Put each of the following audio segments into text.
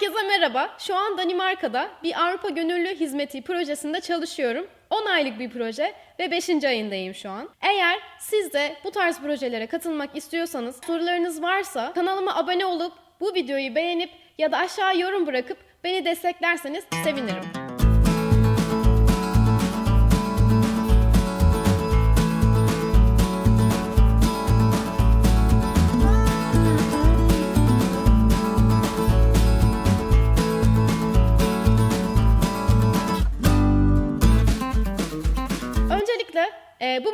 Herkese merhaba. Şu an Danimarka'da bir Avrupa Gönüllü Hizmeti projesinde çalışıyorum. 10 aylık bir proje ve 5. ayındayım şu an. Eğer siz de bu tarz projelere katılmak istiyorsanız, sorularınız varsa kanalıma abone olup bu videoyu beğenip ya da aşağı yorum bırakıp beni desteklerseniz sevinirim.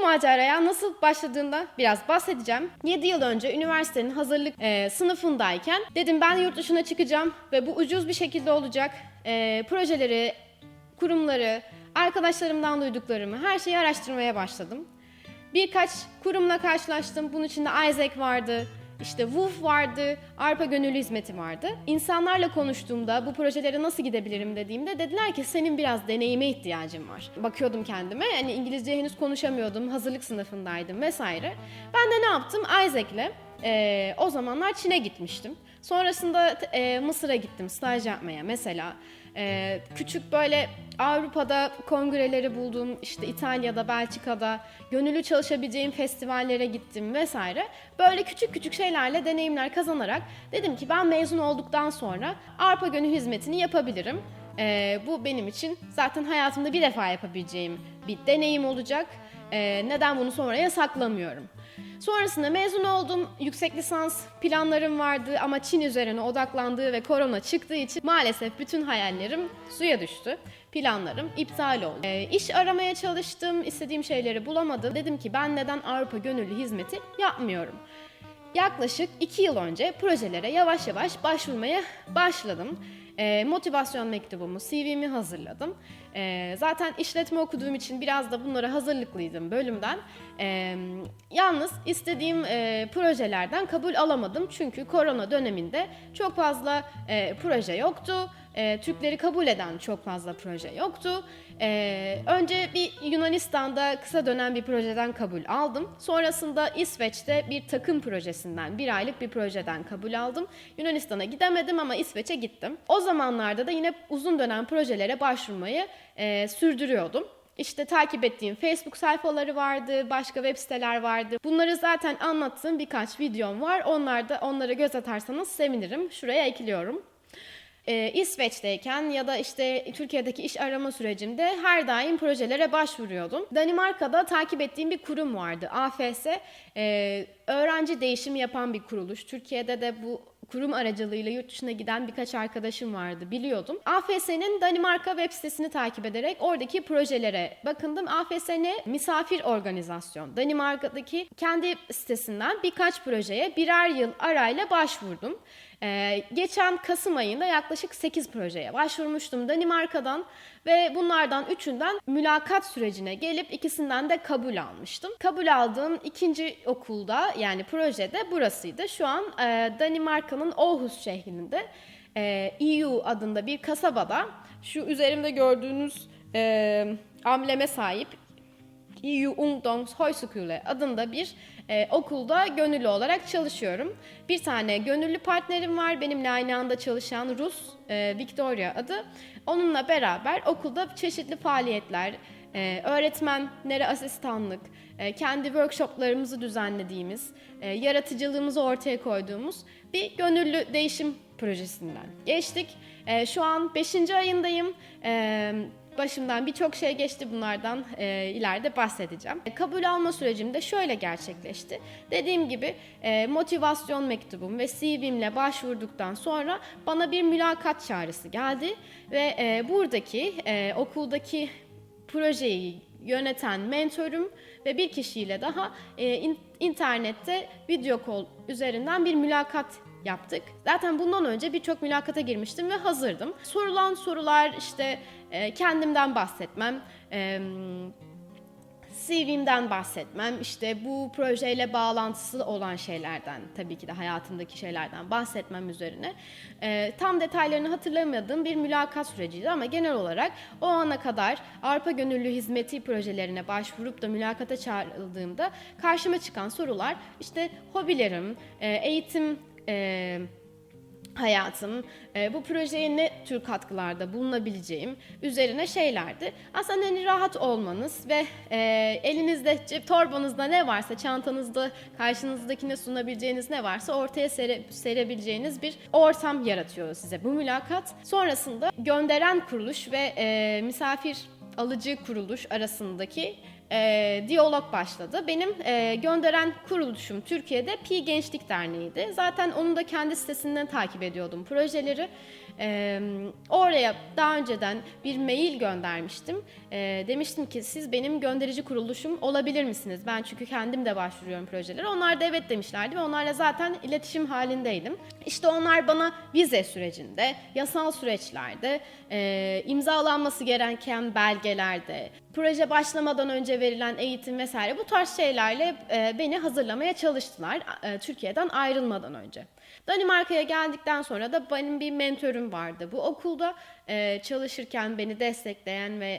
Maceraya nasıl başladığında biraz bahsedeceğim. 7 yıl önce üniversitenin hazırlık e, sınıfındayken dedim ben yurt dışına çıkacağım ve bu ucuz bir şekilde olacak. E, projeleri, kurumları, arkadaşlarımdan duyduklarımı her şeyi araştırmaya başladım. Birkaç kurumla karşılaştım. Bunun içinde Isaac vardı, işte WUF vardı, Arpa Gönüllü Hizmeti vardı. İnsanlarla konuştuğumda bu projelere nasıl gidebilirim dediğimde dediler ki senin biraz deneyime ihtiyacın var. Bakıyordum kendime, hani İngilizce henüz konuşamıyordum, hazırlık sınıfındaydım vesaire. Ben de ne yaptım? Isaac'le e, o zamanlar Çin'e gitmiştim. Sonrasında e, Mısır'a gittim staj yapmaya mesela. E, küçük böyle Avrupa'da kongreleri buldum, işte İtalya'da, Belçika'da gönüllü çalışabileceğim festivallere gittim vesaire. Böyle küçük küçük şeylerle deneyimler kazanarak dedim ki ben mezun olduktan sonra Avrupa Gönüllü Hizmetini yapabilirim. E, bu benim için zaten hayatımda bir defa yapabileceğim bir deneyim olacak. E, neden bunu sonraya saklamıyorum? Sonrasında mezun oldum. Yüksek lisans planlarım vardı ama Çin üzerine odaklandığı ve korona çıktığı için maalesef bütün hayallerim suya düştü. Planlarım iptal oldu. E, iş aramaya çalıştım, istediğim şeyleri bulamadım. Dedim ki ben neden Avrupa Gönüllü Hizmeti yapmıyorum? Yaklaşık iki yıl önce projelere yavaş yavaş başvurmaya başladım. E, motivasyon mektubumu, CV'mi hazırladım. E, zaten işletme okuduğum için biraz da bunlara hazırlıklıydım bölümden. E, yalnız istediğim e, projelerden kabul alamadım çünkü korona döneminde çok fazla e, proje yoktu. E, Türkleri kabul eden çok fazla proje yoktu. E, önce bir Yunanistan'da kısa dönem bir projeden kabul aldım. Sonrasında İsveç'te bir takım projesinden, bir aylık bir projeden kabul aldım. Yunanistan'a gidemedim ama İsveç'e gittim. O zamanlarda da yine uzun dönem projelere başvurmayı e, sürdürüyordum. İşte takip ettiğim Facebook sayfaları vardı, başka web siteler vardı. Bunları zaten anlattığım birkaç videom var. Onlar da onlara göz atarsanız sevinirim. Şuraya ekliyorum. Ee, İsveç'teyken ya da işte Türkiye'deki iş arama sürecimde her daim projelere başvuruyordum. Danimarka'da takip ettiğim bir kurum vardı. AFS, e, öğrenci değişimi yapan bir kuruluş. Türkiye'de de bu kurum aracılığıyla yurt dışına giden birkaç arkadaşım vardı biliyordum. AFS'nin Danimarka web sitesini takip ederek oradaki projelere bakındım. AFS ne? Misafir organizasyon. Danimarka'daki kendi sitesinden birkaç projeye birer yıl arayla başvurdum. Ee, geçen Kasım ayında yaklaşık 8 projeye başvurmuştum Danimarka'dan ve bunlardan üçünden mülakat sürecine gelip ikisinden de kabul almıştım. Kabul aldığım ikinci okulda yani projede burasıydı. Şu an e, Danimarka'nın Aarhus şehrinde e, EU adında bir kasabada şu üzerimde gördüğünüz e, ambleme sahip EU Ungdomshøjskole adında bir e, okulda gönüllü olarak çalışıyorum. Bir tane gönüllü partnerim var benimle aynı anda çalışan Rus e, Victoria adı. Onunla beraber okulda çeşitli faaliyetler, e, öğretmenlere asistanlık, e, kendi workshoplarımızı düzenlediğimiz, e, yaratıcılığımızı ortaya koyduğumuz bir gönüllü değişim projesinden geçtik. E, şu an 5. ayındayım. E, Başımdan birçok şey geçti bunlardan e, ileride bahsedeceğim. E, kabul alma sürecim de şöyle gerçekleşti. Dediğim gibi e, motivasyon mektubum ve CV'mle başvurduktan sonra bana bir mülakat çağrısı geldi ve e, buradaki e, okuldaki projeyi yöneten mentorum ve bir kişiyle daha e, in, internette video call üzerinden bir mülakat yaptık. Zaten bundan önce birçok mülakata girmiştim ve hazırdım. Sorulan sorular işte e, kendimden bahsetmem, e, CV'mden bahsetmem, işte bu projeyle bağlantısı olan şeylerden, tabii ki de hayatımdaki şeylerden bahsetmem üzerine. E, tam detaylarını hatırlamadığım bir mülakat süreciydi ama genel olarak o ana kadar Avrupa Gönüllü Hizmeti projelerine başvurup da mülakata çağrıldığımda karşıma çıkan sorular işte hobilerim, e, eğitim, e, hayatım, e, bu projeye ne tür katkılarda bulunabileceğim üzerine şeylerdi. Aslında hani rahat olmanız ve e, elinizde, cep torbanızda ne varsa, çantanızda karşınızdakine sunabileceğiniz ne varsa ortaya sere, serebileceğiniz bir ortam yaratıyor size bu mülakat. Sonrasında gönderen kuruluş ve e, misafir alıcı kuruluş arasındaki e, diyalog başladı. Benim e, gönderen kuruluşum Türkiye'de Pi Gençlik Derneği'ydi. Zaten onun da kendi sitesinden takip ediyordum projeleri. E, oraya daha önceden bir mail göndermiştim. E, demiştim ki siz benim gönderici kuruluşum olabilir misiniz? Ben çünkü kendim de başvuruyorum projelere. Onlar da evet demişlerdi ve onlarla zaten iletişim halindeydim. İşte onlar bana vize sürecinde, yasal süreçlerde, e, imzalanması gereken belgelerde, proje başlamadan önce verilen eğitim vesaire bu tarz şeylerle e, beni hazırlamaya çalıştılar e, Türkiye'den ayrılmadan önce. Danimarka'ya geldikten sonra da benim bir mentorum vardı. Bu okulda e, çalışırken beni destekleyen ve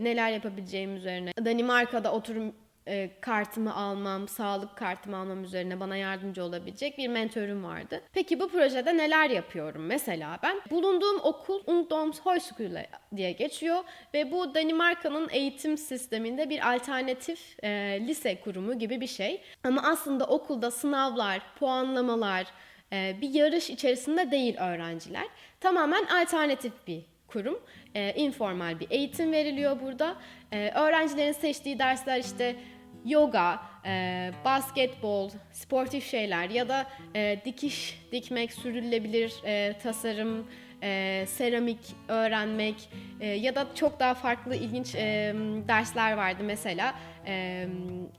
neler yapabileceğim üzerine Danimarka'da oturum e, kartımı almam, sağlık kartımı almam üzerine bana yardımcı olabilecek bir mentorum vardı. Peki bu projede neler yapıyorum? Mesela ben bulunduğum okul Ungdomshögskole diye geçiyor ve bu Danimarka'nın eğitim sisteminde bir alternatif e, lise kurumu gibi bir şey. Ama aslında okulda sınavlar, puanlamalar, e, bir yarış içerisinde değil öğrenciler. Tamamen alternatif bir kurum. E, informal bir eğitim veriliyor burada. E, öğrencilerin seçtiği dersler işte yoga, e, basketbol, sportif şeyler ya da e, dikiş dikmek, sürülebilir e, tasarım, e, seramik öğrenmek e, ya da çok daha farklı ilginç e, dersler vardı mesela. E,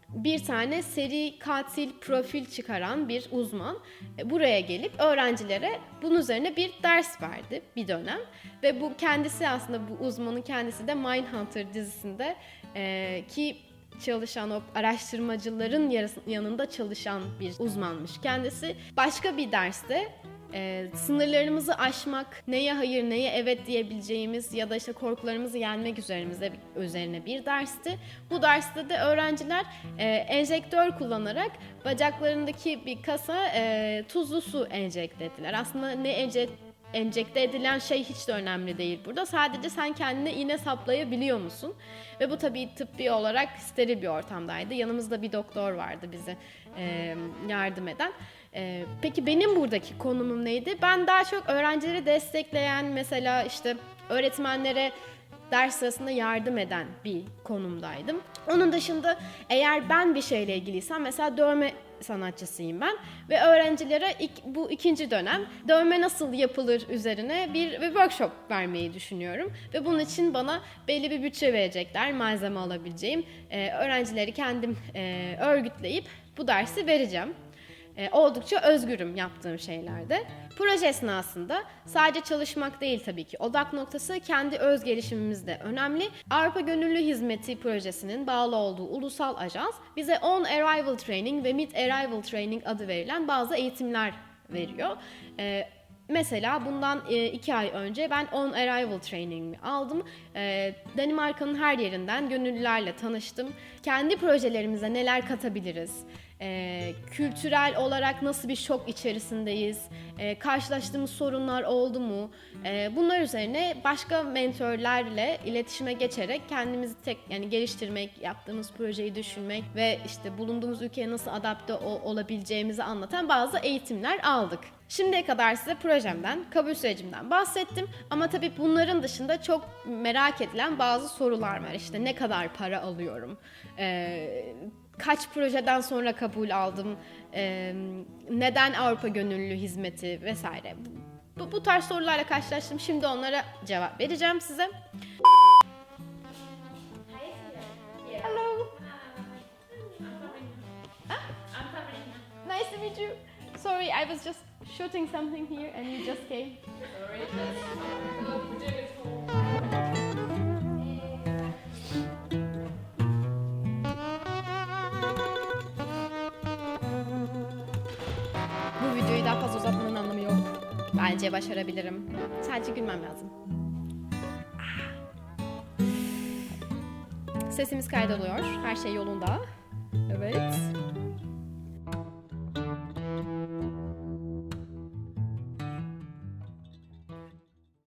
bir tane seri katil profil çıkaran bir uzman e, buraya gelip öğrencilere bunun üzerine bir ders verdi bir dönem. Ve bu kendisi aslında bu uzmanın kendisi de Mindhunter dizisinde e, ki çalışan o araştırmacıların yanında çalışan bir uzmanmış kendisi. Başka bir derste e, sınırlarımızı aşmak, neye hayır neye evet diyebileceğimiz ya da işte korkularımızı yenmek üzerimize üzerine bir dersti. Bu derste de öğrenciler e, enjektör kullanarak bacaklarındaki bir kasa e, tuzlu su enjekte ettiler. Aslında ne enjekte enjekte edilen şey hiç de önemli değil burada. Sadece sen kendine iğne saplayabiliyor musun? Ve bu tabii tıbbi olarak steril bir ortamdaydı. Yanımızda bir doktor vardı bize e, yardım eden. E, peki benim buradaki konumum neydi? Ben daha çok öğrencileri destekleyen mesela işte öğretmenlere ders sırasında yardım eden bir konumdaydım. Onun dışında eğer ben bir şeyle ilgiliysem mesela dövme sanatçısıyım ben ve öğrencilere ilk, bu ikinci dönem dövme nasıl yapılır üzerine bir, bir workshop vermeyi düşünüyorum ve bunun için bana belli bir bütçe verecekler malzeme alabileceğim Ee, öğrencileri kendim e, örgütleyip bu dersi vereceğim. E, oldukça özgürüm yaptığım şeylerde. Proje esnasında sadece çalışmak değil tabii ki. Odak noktası kendi öz gelişimimiz de önemli. Avrupa Gönüllü Hizmeti projesinin bağlı olduğu ulusal ajans bize On Arrival Training ve Mid Arrival Training adı verilen bazı eğitimler veriyor. E, Mesela bundan e, iki ay önce ben On Arrival Training'imi aldım. E, Danimarka'nın her yerinden gönüllülerle tanıştım. Kendi projelerimize neler katabiliriz? E, kültürel olarak nasıl bir şok içerisindeyiz? E, karşılaştığımız sorunlar oldu mu? E, bunlar üzerine başka mentörlerle iletişime geçerek kendimizi tek yani geliştirmek, yaptığımız projeyi düşünmek ve işte bulunduğumuz ülkeye nasıl adapte olabileceğimizi anlatan bazı eğitimler aldık. Şimdiye kadar size projemden, kabul sürecimden bahsettim ama tabii bunların dışında çok merak edilen bazı sorular var. İşte ne kadar para alıyorum, Ee, kaç projeden sonra kabul aldım, Ee, neden Avrupa Gönüllü Hizmeti vesaire. Bu, bu tarz sorularla karşılaştım. Şimdi onlara cevap vereceğim size. Hello. Nice to meet you. Sorry, I was just shooting something here and you just came. Fazla uzatmanın anlamı yok. Bence başarabilirim. Sadece gülmem lazım. Sesimiz kaydoluyor. Her şey yolunda. Evet.